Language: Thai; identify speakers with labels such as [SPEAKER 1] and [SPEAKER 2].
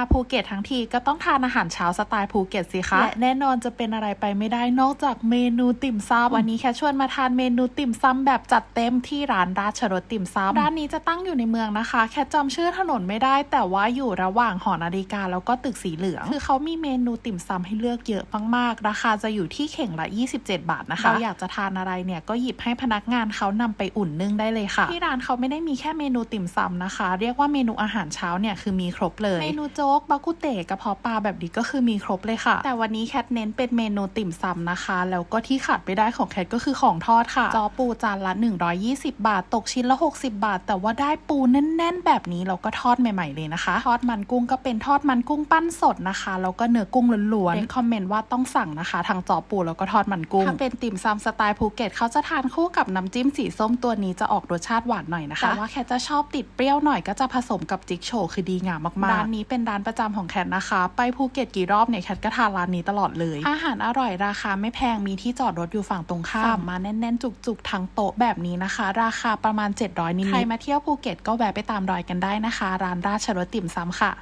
[SPEAKER 1] มาภูเก็ตทั้งทีก็ต้องทานอาหารเช้าสไตล์ภูเก็ตสิคะ และแน่นอนจะเป็นอะไรไปไม่ได้นอกจากเมนูติ่มซำวันนี้แค่ชวนมาทานเมนูติ่มซำแบบจัดเต็มที่ร้านราชรสติ่มซำร้านนี้จะตั้งอยู่ในเมืองนะคะ แค่จำชื่อถนนไม่ได้ แต่ว่าอยู่ระหว่างหอนาฬิกาแล้วก็ตึกสีเหลืองคือเขามีเมนูติ่มซำให้เลือกเยอะมากๆราคาจะอยู่ที่เข่งละ 27 บาทนะคะเราอยากจะทานอะไรเนี่ยก็หยิบให้พนักงานเขานำไปอุ่นนึ่งได้เลยค่ะ ที่ร้านเขาไม่ได้มีแค่เมนูติ่มซำนะคะ เรียกว่าเมนูอาหารเช้าเนี่ยคือมีครบเลยเมนูโจ๊กบากุเตะกระเพาะปลาแบบนี้ก็คือมีครบเลยค่ะ แต่วันนี้แคทเน้นเป็นเมนูติ่มซำนะคะ แล้วก็ที่ขาดไม่ได้ของแคทก็คือของทอดค่ะ จอปูจานละ 120 บาท ตกชิ้นละ 60 บาท แต่ว่าได้ปูแน่น ๆ แบบนี้เราก็ทอดใหม่ ๆ เลยนะคะ ทอดมันกุ้งก็เป็นทอดมันกุ้งปั้นสดนะคะแล้วก็เนื้อกุ้งล้วนๆเน้นคอมเมนต์ว่าต้องสั่งนะคะ ทางจอปูแล้วก็ทอดมันกุ้งถ้าเป็นติ่มซำสไตล์ภูเก็ตเขาจะทานคู่กับน้ำจิ้มสีส้มตัวนี้จะออกรสชาติหวานหน่อยนะคะแต่ว่าแคทจะชอบติดเปรี้ยวหน่อยก็จะผสมกับจิ๊กโชคือดีงามมากๆร้านนี้เป็นร้านประจำของแคทนะคะ ไปภูเก็ตกี่รอบเนี่ยแคทก็ทานร้านนี้ตลอดเลย อาหารอร่อยราคาไม่แพงมีที่จอดรถอยู่ฝั่งตรงข้ามมาแน่นๆ จุกๆทั้งโต๊ะแบบนี้นะคะ ราคาประมาณ 700นิดๆใครมาเที่ยวภูเก็ตก็แวะไปตามรอยกันได้นะคะ ร้านราชรสติ่มซำค่ะ